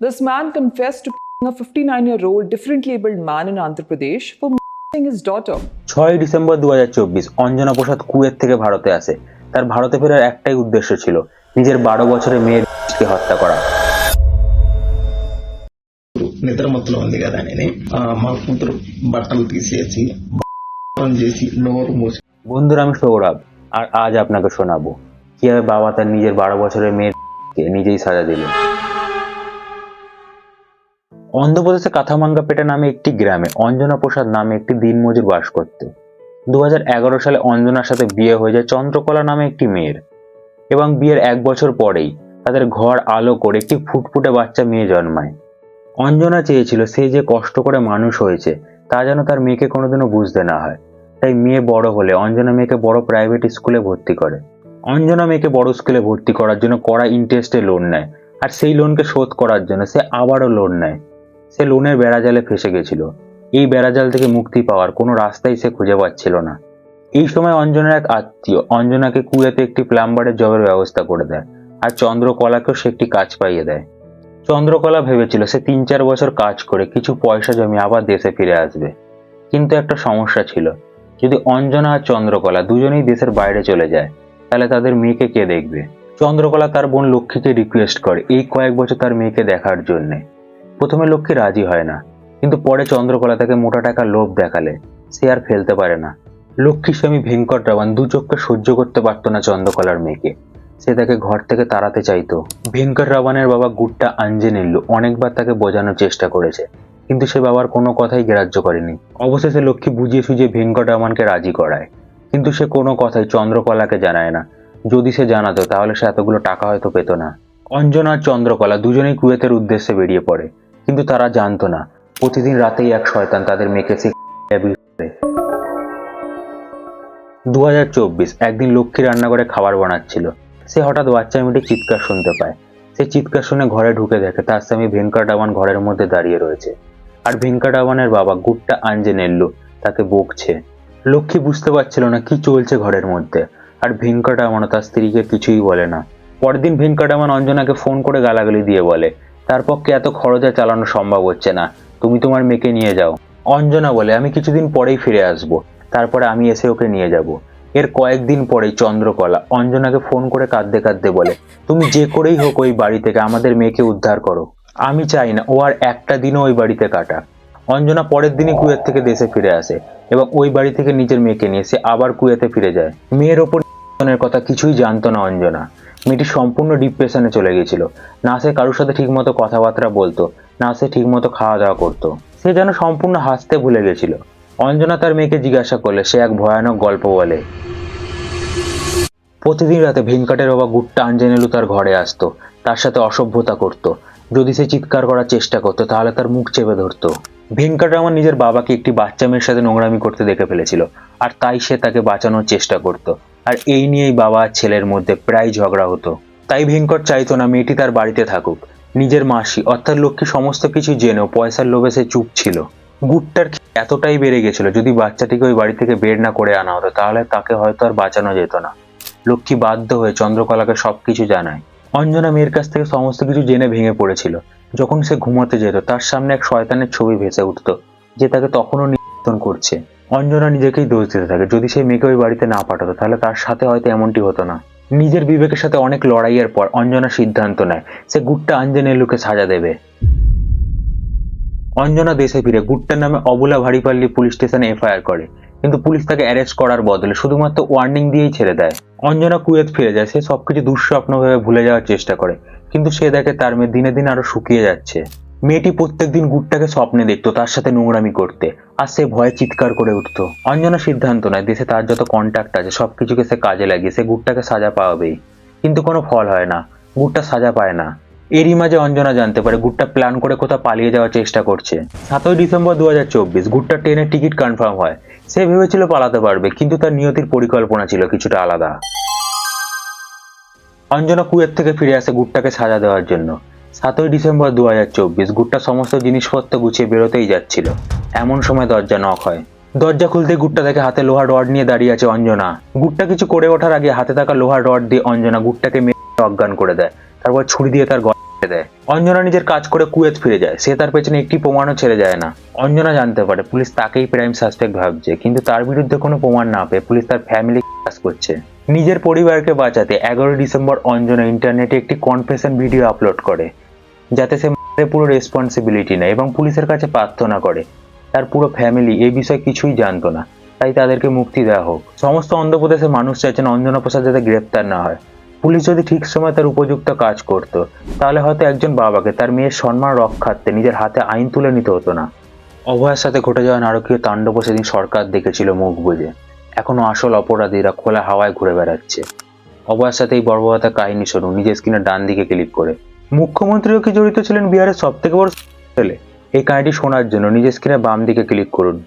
This man confessed to a 59 year old differently abled man in Andhra Pradesh for molesting his daughter. ছয় December দু অঞ্জনা প্রসাদ Kuwait থেকে ভারতে আসে তার ভারতে ফেরার একটাই উদ্দেশ্য ছিল নিজের বারো বছরের মেয়েকে হত্যা করা నిద్ర మత్తులో ఉంది కదా అని ఆ, మా కూతురు బట్టలు తీసేసి బ- చేసి నోరు మూసి বন্ধুরা আমি সৌরভ আর আজ আপনাকে শোনাবো কিভাবে বাবা তার নিজের বারো বছরের মেয়েকে নিজেই সাজা দিল অন্ধ্রপ্রদেশে কাথামাঙ্গাপেটা নামে একটি গ্রামে অঞ্জনা প্রসাদ নামে একটি দিনমজুর বাস করত। দু হাজার এগারো সালে অঞ্জনার সাথে বিয়ে হয়ে যায় চন্দ্রকলা নামে একটি মেয়ের। এবং বিয়ের এক বছর পরেই তাদের ঘর আলো করে একটি ফুটফুটে বাচ্চা মেয়ে জন্মায়। অঞ্জনা চেয়েছিল সে যে কষ্ট করে মানুষ হয়েছে, তা যেন তার মেয়েকে কোনোদিনও বুঝতে না হয়। তাই মেয়ে বড় হলে অঞ্জনা মেয়েকে বড় প্রাইভেট স্কুলে ভর্তি করে। অঞ্জনা মেয়েকে বড় স্কুলে ভর্তি করার জন্য কড়া ইন্টারেস্টে লোন নেয়। আর সেই লোনকে শোধ করার জন্য সে আবারও লোন নেয়। সে লোনের বেড়াজালে ফেসে গেছিল। এই বেড়াজাল থেকে মুক্তি পাওয়ার কোনো রাস্তাই সে খুঁজে পাচ্ছিল না। এই সময় অঞ্জনার এক আত্মীয় অঞ্জনাকে কুয়েতে একটি প্লাম্বারের জবের ব্যবস্থা করে দেয় আর চন্দ্রকলাকেও সে একটি কাজ পাইয়ে দেয়। চন্দ্রকলা ভেবেছিল সে তিন চার বছর কাজ করে কিছু পয়সা জমি আবার দেশে ফিরে আসবে। কিন্তু একটা সমস্যা ছিল, যদি অঞ্জনা আর চন্দ্রকলা দুজনেই দেশের বাইরে চলে যায়, তাহলে তাদের মেয়েকে কে দেখবে? চন্দ্রকলা তার বোন লক্ষ্মীকে রিকোয়েস্ট করে এই কয়েক বছর তার মেয়েকে দেখার জন্য। প্রথমে লক্ষ্মী রাজি হয় না, কিন্তু পরে চন্দ্রকলা তাকে মোটা টাকার লোভ দেখালে, সে আর ফেলতে পারে না। লক্ষ্মীর স্বামী ভেঙ্কট রাওয়ান দু চোখকে সহ্য করতে পারতো না চন্দ্রকলার মেয়েকে। সে তাকে ঘর থেকে তাড়াতে চাইতো। ভেঙ্কট রাওয়ানের বাবা গুট্টা আঞ্জেনেল্লু অনেকবার তাকে বোঝানোর চেষ্টা করেছে, কিন্তু সে বাবার কোনো কথাই গ্রাহ্য করেনি। অবশেষে লক্ষ্মী বুঝিয়ে সুঝিয়ে ভেঙ্কট রাওয়ানকে রাজি করায়, কিন্তু সে কোনো কথাই চন্দ্রকলাকে জানায় না। যদি সে জানাতো, তাহলে সে এতগুলো টাকা হয়তো পেত না। অঞ্জনা আর চন্দ্রকলা দুজনেই কুয়েতের উদ্দেশ্যে বেরিয়ে পড়ে। কিন্তু তারা জানতো না। প্রতিদিন রাতেই এক শয়তান তাদের মেয়েকে সে abuse করে। দু একদিন লক্ষ্মী রান্নাঘরে খাবার বানাচ্ছিল। সে হঠাৎ বাচ্চা মেয়েটি চিৎকার শুনতে পায়। সে চিৎকার শুনে ঘরে ঢুকে দেখে তার স্বামী ভেঙ্কটাবান ঘরের মধ্যে দাঁড়িয়ে রয়েছে। আর ভেঙ্কটাবানের বাবা গুট্টা আঞ্জেনেল্লু তাকে বকছে। লক্ষ্মী বুঝতে পারছিল না কি চলছে ঘরের মধ্যে। আর ভেঙ্কা ভেঙ্কটামানও তার স্ত্রীকে কিছুই বলে না। পরের দিন ভেঙ্কটামান অঞ্জনাকে ফোন করে গালাগালি দিয়ে বলে তার পক্ষে এত খরচা চালানো সম্ভব হচ্ছে না। তুমি তোমার মেয়েকে নিয়ে যাও। অঞ্জনা বলে, আমি কিছুদিন পরেই ফিরে আসব। তারপরে আমি এসে ওকে নিয়ে যাব। এর কয়েকদিন পরে চন্দ্রকলা অঞ্জনাকে ফোন করে কাঁদতে কাঁদতে বলে, তুমি যে করেই হোক ওই বাড়ি থেকে আমাদের মেয়েকে উদ্ধার করো। আমি চাই না, ও আর একটা দিনও ওই বাড়িতে কাটাক। অঞ্জনা পরের দিনই কুয়েত থেকে দেশে ফিরে আসে এবং ওই বাড়ি থেকে নিজের মেয়েকে নিয়ে সে আবার কুয়েতে ফিরে যায়। মেয়ের ওপর কথা কিছুই জানতো না অঞ্জনা। মেয়েটি সম্পূর্ণ ডিপ্রেশনে চলে গেছিল না সে কারোর সাথে ঠিকমতো কথাবার্তা বলতো, না সে ঠিকমতো খাওয়া দাওয়া করতো। সে যেন সম্পূর্ণ হাসতে ভুলে গেছিল অঞ্জনা তার মেয়েকে জিজ্ঞাসা করলে, সে এক ভয়ানক গল্প বলে, প্রতিদিন রাতে ভেঙ্কটের বাবা গুট্টা আঞ্জনেলু তার ঘরে আসতো, তার সাথে অসভ্যতা করত। যদি সে চিৎকার করার চেষ্টা করতো, তাহলে তার মুখ চেপে ধরতো। ভেঙ্কটরামন নিজের বাবাকে একটি বাচ্চা মেয়ের সাথে নোংরামি করতে দেখে ফেলেছিল, আর তাই সে তাকে বাঁচানোর চেষ্টা করত। আর এই নিয়েই বাবা ছেলের মধ্যে প্রায় ঝগড়া হতো। তাই ভেঙ্কট চাইতো না মেয়েটি তার বাড়িতে থাকুক। নিজের মাসি, অর্থাৎ লক্ষ্মী, সমস্ত কিছু জেনেও পয়সার লোভে সে চুপ ছিল। গুটটার এতটাই বেড়ে গেছিল, যদি বাচ্চাটিকে ওই বাড়ি থেকে বের না করে আনা হতো, তাহলে তাকে হয়তো আর বাঁচানো যেত না। লক্ষ্মী বাধ্য হয়ে চন্দ্রকলাকে সবকিছু জানায়। অঞ্জনা মেয়ের কাছ থেকে সমস্ত কিছু জেনে ভেঙে পড়েছিল। যখন সে ঘুমাতে যেত, তার সামনে এক শয়তানের ছবি ভেসে উঠতো, যে তাকে তখনও নির্যাতন করছে। অঞ্জনা নিজেকেই দোষ দিতে থাকে। যদি সেই মেয়েকে ওই বাড়িতে না পাঠাতো, তাহলে তার সাথে হয়তো এমনটি হতো না। নিজের বিবেকের সাথে অনেক লড়াইয়ের পর অঞ্জনা সিদ্ধান্ত নেয়, সে গুট্টা আঞ্জনেলুকে সাজা দেবে। অঞ্জনা দেশে ফিরে, গুট্টার নামে অবলা ভারিপাল্লি পুলিশ স্টেশনে এফআইআর করে। কিন্তু পুলিশ তাকে অ্যারেস্ট করার বদলে শুধুমাত্র ওয়ার্নিং দিয়েই ছেড়ে দেয়। অঞ্জনা কুয়েত ফিরে যায়, সে সবকিছু দুঃস্বপ্নভাবে ভুলে যাওয়ার চেষ্টা করে। কিন্তু সে দেখে তার মেয়ে দিনে দিনে আরও শুকিয়ে যাচ্ছে। মেয়েটি প্রত্যেকদিন গুট্টাকে স্বপ্নে দেখতো তার সাথে নোংরামি করতে, আর সে ভয়ে চিৎকার করে উঠতো। অঞ্জনা সিদ্ধান্ত নেয় দেশে তার যত কন্ট্যাক্ট আছে, সবকিছুকে সে কাজে লাগিয়ে সে গুট্টাকে সাজা পাবেই কিন্তু কোনো ফল হয় না, গুট্টা সাজা পায় না। এরই মাঝে অঞ্জনা জানতে পারে গুট্টা প্ল্যান করে কোথাও পালিয়ে যাওয়ার চেষ্টা করছে। সাতই ডিসেম্বর দু হাজার চব্বিশ, গুট্টা ট্রেনের টিকিট কনফার্ম হয়। সে ভেবেছিল পালাতে পারবে, কিন্তু তার নিয়তির পরিকল্পনা ছিল কিছুটা আলাদা। অঞ্জনা কুয়ের থেকে ফিরে আসে গুট্টাকে সাজা দেওয়ার জন্য। সাতই ডিসেম্বর দু হাজার চব্বিশ, গুট্টা সমস্ত জিনিসপত্র গুছিয়ে বেরোতেই যাচ্ছিল। এমন সময় দরজা নক হয়। দরজা খুলতে গুট্টা দেখে হাতে লোহার রড নিয়ে দাঁড়িয়ে আছে অঞ্জনা। গুট্টা কিছু করে ওঠার আগে হাতে থাকা লোহার রড দিয়ে অঞ্জনা গুট্টাকে মেরে অজ্ঞান করে দেয়। তারপর ছুরি দিয়ে তার গলা দেয়। অঞ্জনা নিজের কাজ করে কুয়েত ফিরে যায়। সে তার পেছনে একটি প্রমাণও ছেড়ে যায় না। অঞ্জনা জানতে পারে, পুলিশ তাকেই প্রাইম সাসপেক্ট ভাবছে। কিন্তু তার বিরুদ্ধে কোনো প্রমাণ না পেয়ে পুলিশ তার ফ্যামিলি কাজ করছে। নিজের পরিবারকে বাঁচাতে এগারোই ডিসেম্বর অঞ্জনা ইন্টারনেটে একটি কনফেশন ভিডিও আপলোড করে। যাতে সে পুরো রেসপন্সিবিলিটি নেয় এবং পুলিশের কাছে প্রার্থনা করে। তার পুরো ফ্যামিলি এই বিষয়ে কিছুই জানতো না। তাই তাদেরকে মুক্তি দেওয়া হোক। সমস্ত অন্ধ্রপ্রদেশের মানুষ চাইছেন অঞ্জনা প্রসাদ যাতে গ্রেপ্তার না হয়। পুলিশ যদি ঠিক সময় তার উপযুক্ত কাজ করত, তাহলে হয়তো একজন বাবাকে, তার মেয়ের সম্মান রক্ষার্থে নিজের হাতে আইন তুলে নিতে হতো না। অভয়ের সাথে ঘটে যাওয়া নারকীয় তাণ্ডব সেদিন সরকার দেখেছিল মুখ বুঝে এখনও আসল অপরাধীরা খোলা হাওয়ায় ঘুরে বেড়াচ্ছে। অভয়ের সাথে এই বর্বরতা কাহিনী শুনুন। নিজের স্ক্রিনের ডান দিকে ক্লিক করে। মুখ্যমন্ত্রীও কি জড়িত ছিলেন বিহারের সবথেকে বড় ছেলে? এই কাহিনীটি শোনার জন্য নিজের স্ক্রিনে বাম দিকে ক্লিক করুন।